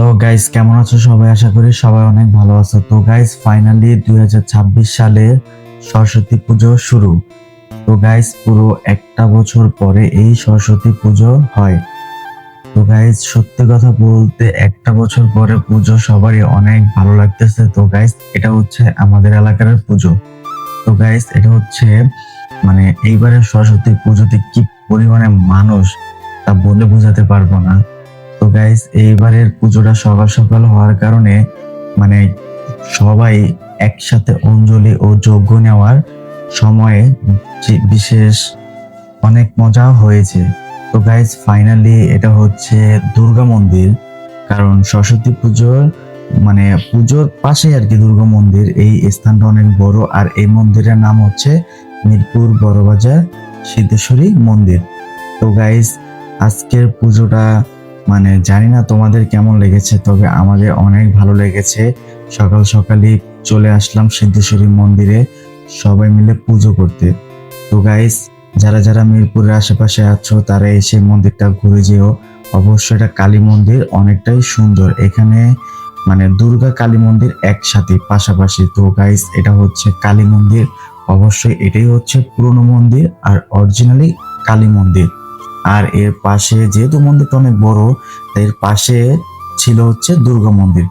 তো গাইস কেমন আছো সবাই? আশা করি সবাই অনেক ভালো আছো। তো গাইস ফাইনালি দুই সালে সরস্বতী পুজো শুরু। তো গাইস পুরো একটা বছর পরে এই সরস্বতী পুজো হয়। তো গাইস সত্যি কথা বলতে একটা বছর পরে পুজো সবারই অনেক ভালো লাগতেছে। তো গাইস এটা হচ্ছে আমাদের এলাকার পুজো। তো গাইস এটা হচ্ছে মানে এইবারের সরস্বতী পুজোতে কি পরিমাণে মানুষ তা বলে বোঝাতে পারব না। গাইস এইবারের পুজোটা সকাল সকাল হওয়ার কারণে মানে সবাই একসাথে অঞ্জলি ও যজ্ঞ নেওয়ার সময়ে বিশেষ অনেক মজা হয়েছে। তো গাইস ফাইনালি এটা হচ্ছে দুর্গা মন্দির, কারণ সরস্বতী পুজোর মানে পুজোর পাশে আর কি দুর্গা মন্দির, এই স্থানটা অনেক বড়, আর এই মন্দিরের নাম হচ্ছে মিরপুর বড়বাজার সিদ্ধেশ্বরী মন্দির। তো গাইস আজকের পুজোটা মানে জানি না তোমাদের কেমন লেগেছে, তবে আমাদের অনেক ভালো লেগেছে। সকাল সকালই চলে আসলাম সিদ্ধেশ্বরী মন্দিরে, সবাই মিলে পুজো করতে। তো গাইস যারা যারা মিরপুরের আশেপাশে আছো, তারা এসে মন্দিরটা ঘুরে যেও। অবশ্যই এটা কালী মন্দির, অনেকটাই সুন্দর। এখানে মানে দুর্গা কালী মন্দির একসাথে, পাশাপাশি। তো গাইস এটা হচ্ছে কালী মন্দির। অবশ্যই এটাই হচ্ছে পুরনো মন্দির আর অরিজিনালি কালী মন্দির। আর এর পাশে যেহেতু মন্দিরটা অনেক বড় এর পাশে ছিল হচ্ছে দুর্গা মন্দির।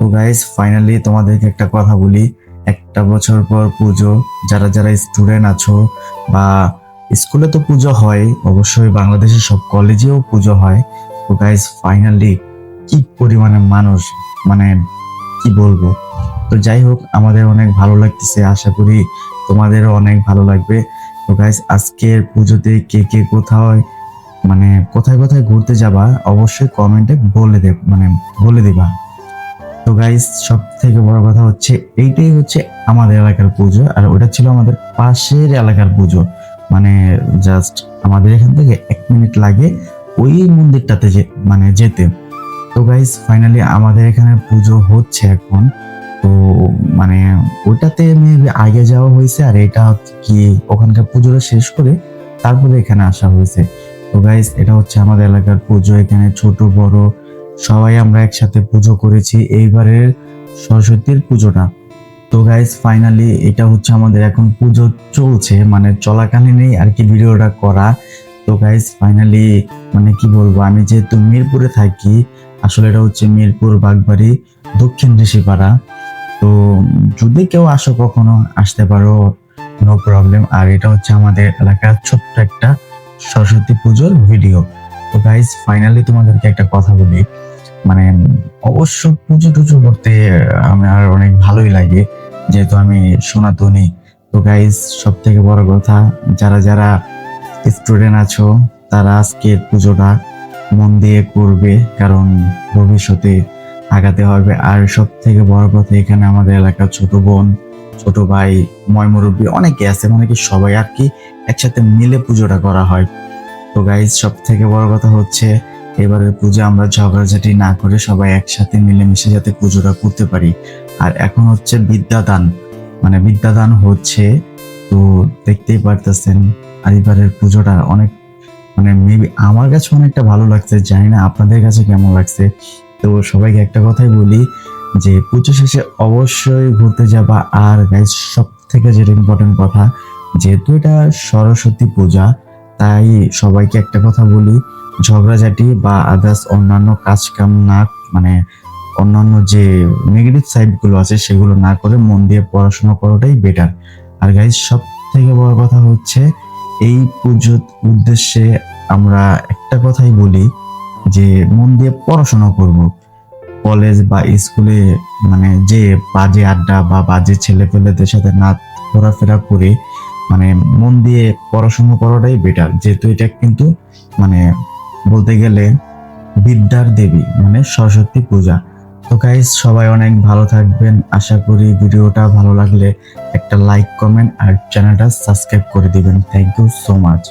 তো গাইস ফাইনালি তোমাদেরকে একটা কথা বলি। একটা বছর পর পুজো। যারা যারা স্টুডেন্ট আছো বা স্কুলে তো পুজো হয়, অবশ্যই বাংলাদেশের সব কলেজেও পুজো হয়। তো গাইস ফাইনালি কি পরিমাণে মানুষ মানে কি বলব? তো যাই হোক, আমাদের অনেক ভালো লাগতেছে, আশা করি তোমাদেরও অনেক ভালো লাগবে। তো গাইস আজকের পুজোতে কে কে কোথাও মানে কোথায় কোথায় ঘুরতে যাবা, অবশ্যই কমেন্টে বলে দেব মানে বলে দিবা। তো গাইস সব থেকে বড় কথা হচ্ছে, এইটাই হচ্ছে আমাদের এলাকার পুজো, আর ওটা ছিল আমাদের পাশের এলাকার পুজো। মানে জাস্ট আমাদের এখান থেকে এক মিনিট লাগে ওই মন্দিরটাতে যে মানে যেতে। তো গাইস ফাইনালি আমাদের এখানে পুজো হচ্ছে এখন। তো মানে ওটাতে মেবি আগে যাওয়া হয়েছে, আর এটা কি, ওখানকার পুজোটা শেষ করে তারপরে এখানে আসা হয়েছে। তো গাইস এটা হচ্ছে আমাদের এলাকার পুজো। এখানে ছোট, বড় সবাই আমরা একসাথে পুজো করেছি। এইবারের সরস্বতীর পুজোটা। তো গাইস ফাইনালি এটা হচ্ছে আমাদের এখন পুজো চলছে। মানে চলাকালীনই আর কি ভিডিওটা করা। তো গাইস ফাইনালি মানে কি বলব, আমি যেহেতু মিরপুরে থাকি, আসলে এটা হচ্ছে মিরপুর বাগবাড়ি দক্ষিণ ঋষিপাড়া। তো যদি কেউ আসো কখনো, আসতে পারো নো প্রবলেম আর এটা হচ্ছে আমাদের এলাকার ছোট্ট একটা সরস্বতী পুজোর ভিডিও তো গাইজ ফাইনালি তোমাদেরকে একটা কথা বলি। মানে অবশ্য পুজো টুজো করতে আমার অনেক ভালোই লাগে। যেহেতু আমি সনাতনী। তো গাইজ সব থেকে বড় কথা, যারা যারা স্টুডেন্ট আছো, তারা আজকের পুজোটা মন দিয়ে করবে। কারণ ভবিষ্যতে আগাতে হবে। আর সব থেকে বড় কথা, এখানে আমাদের এলাকার ছোট বোন ছোট ভাই, ময় মুরব্বী অনেকে আছে মানে কি সবাই আর কি একসাথে মিলে পুজোটা করা হয়। তো গাইজ সব থেকে বড় কথা হচ্ছে এবারের পুজো আমরা ঝগড়াঝাটি না করে সবাই একসাথে মিলেমিশে যাতে পুজোটা করতে পারি। আর এখন হচ্ছে বিদ্যাদান মানে বিদ্যাদান হচ্ছে তো দেখতেই পারতেছেন আর এবারের পুজোটা অনেক মানে মেবি আমার কাছে অনেকটা ভালো লাগছে, জানি না আপনাদের কাছে কেমন লাগছে। তো সবাইকে একটা কথাই বলি যে পুজো শেষে অবশ্যই ঘুরতে যাবা। আর গাইজ সব থেকে যেটা ইম্পর্টেন্ট কথা, যেহেতু এটা সরস্বতী পূজা, তাই সবাইকে একটা কথা বলি, ঝগড়াঝাটি বা আদার্স অন্যান্য কাজ কাম না মানে অন্যান্য যে নেগেটিভ সাইডগুলো আছে, সেগুলো না করে মন দিয়ে পড়াশোনা করাটাই বেটার আর গাইজ সব থেকে বড় কথা হচ্ছে, এই পুজোর উদ্দেশ্যে আমরা একটা কথাই বলি, যে মন দিয়ে পড়াশোনা করব। কলেজ বা স্কুলে মানে যে বাজে আড্ডা বা বাজে ছেলে পেলেদের সাথে না ঘোরাফেরা করে মানে মন দিয়ে পড়াশোনা করাটাই বেটার যেহেতু এটা কিন্তু মানে বলতে গেলে বিদ্যার দেবী মানে সরস্বতী পূজা। তো গাইজ সবাই অনেক ভালো থাকবেন। আশা করি ভিডিওটা ভালো লাগলে একটা লাইক কমেন্ট আর চ্যানেলটা সাবস্ক্রাইব করে দিবেন। Thank you so much